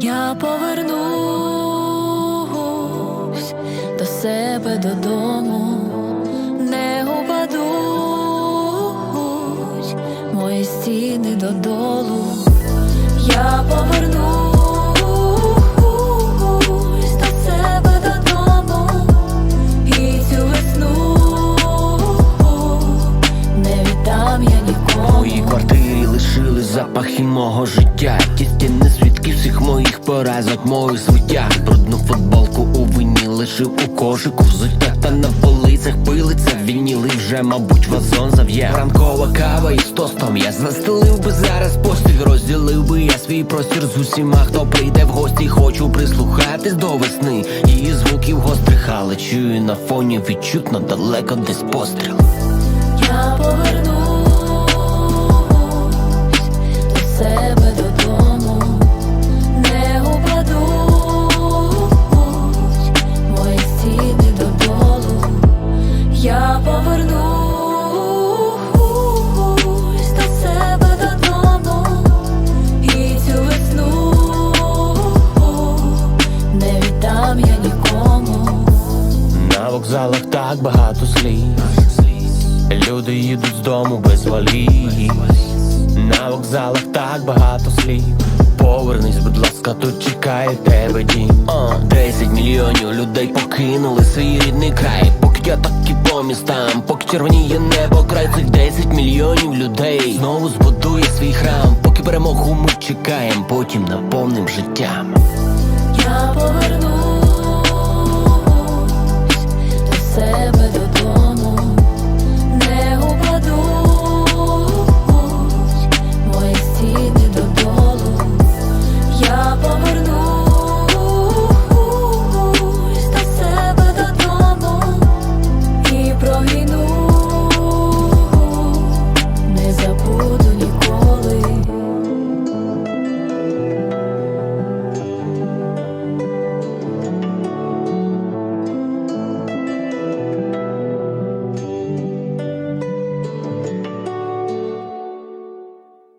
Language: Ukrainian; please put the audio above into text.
Я повернусь до себе додому, не упадуть мої стіни додолу. Запахи мого життя. Ті стіни свідки всіх моїх поразок, моїх звиття. Брудну футболку у вині лишив у кошику взуття та на полицях пилиться вініли вже, мабуть, вазон зав'є. Ранкова кава із тостом. Я застелив би зараз постіль, розділив би я свій простір з усіма, хто прийде в гості. Хочу прислухатись до весни. Її звуків гострих, але чую на фоні відчутно далеко десь постріл. Я повернусь так багато сліз. Люди їдуть з дому без валіз. На вокзалах так багато слів. Повернись, будь ласка, тут чекає тебе дім. 10 мільйонів людей покинули свій рідний край. Поки я так і по містам, поки червоніє небо, край цих 10 мільйонів людей знову збудує свій храм. Поки перемогу ми чекаємо, потім наповним життям. Я повернусь